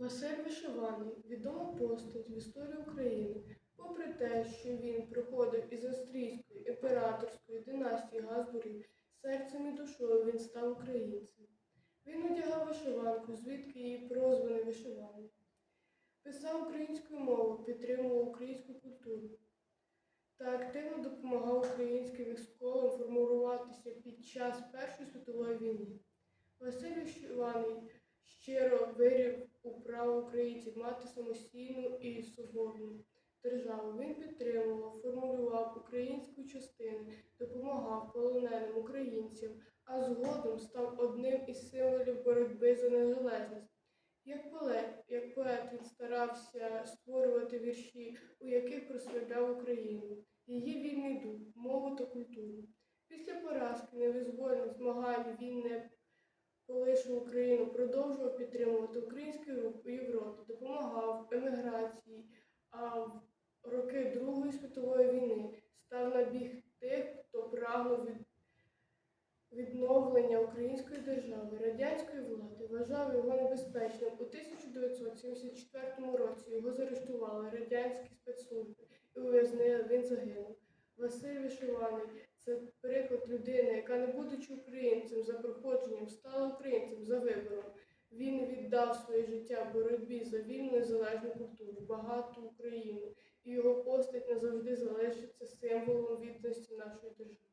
Василь Вишиваний відома постать в історії України. Попри те, що він приходив із австрійської імператорської династії Газбургів, серцем і душою він став українцем. Він одягав вишиванку, звідки її прозваний вишиваний. Писав українською мовою, підтримував українську культуру та активно допомагав українським військовим формуватися під час Першої світової війни. Василь Вишиваний щиро вірив у право українців мати самостійну і соборну державу. Він підтримував, формулював українську частину, допомагав полоненим українцям, а згодом став одним із символів боротьби за незалежність. Як поет, як поет він старався створювати вірші, у яких прославляв Україну, її вільний дух, мову та культуру. Після поразки на визвольних змаганні він не полишив Україну, продовжував підтримувати український рух у Європі, допомагав еміграції, а в роки Другої світової війни став на біг тих, хто прагнув від відновлення української держави, радянської влади, вважав його небезпечним. У 1974 році його заарештували радянські спецслужби і ув'язнили, він загинув. Василь Вишиваний це приклад людини, яка, не будучи українцем за проходженням, стала українцем за вибором. Віддав своє життя боротьбі за вільну незалежну культуру, багату Україну, і його постать назавжди залишиться символом відданості нашої держави.